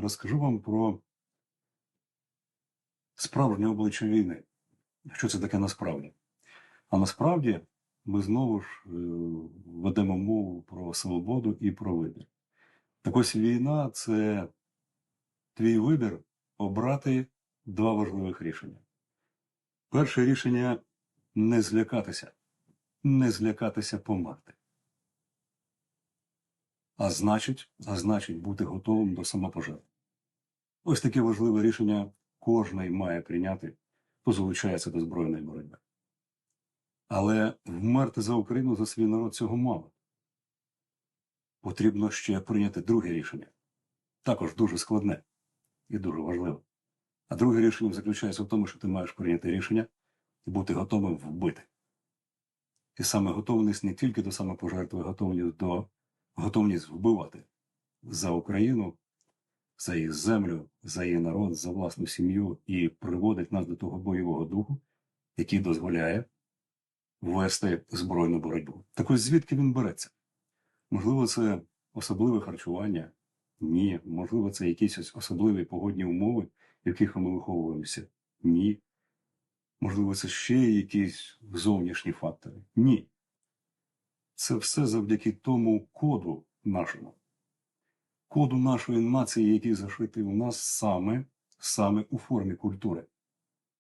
розкажу вам про справжнє обличчя війни. Що це таке насправді? А насправді ми знову ж е, ведемо мову про свободу і про вибір. Так ось війна це твій вибір обрати два важливих рішення. Перше рішення не злякатися, не злякатися померти. А значить, а значить, бути готовим до самопожертви. Ось таке важливе рішення кожний має прийняти, хто залучається до збройної боротьби. Але вмерти за Україну за свій народ цього мало. Потрібно ще прийняти друге рішення. Також дуже складне і дуже важливе. А друге рішення заключається в тому, що ти маєш прийняти рішення і бути готовим вбити. І саме готовність не тільки до самопожертви, готовність до готовність вбивати за Україну, за її землю, за її народ, за власну сім'ю і приводить нас до того бойового духу, який дозволяє вести збройну боротьбу. Так ось звідки він береться? Можливо, це особливе харчування? Ні. Можливо, це якісь ось особливі погодні умови, в яких ми виховуємося? Ні. Можливо, це ще якісь зовнішні фактори? Ні. Це все завдяки тому коду нашому, коду нашої нації, який зашитий у нас саме, саме у формі культури.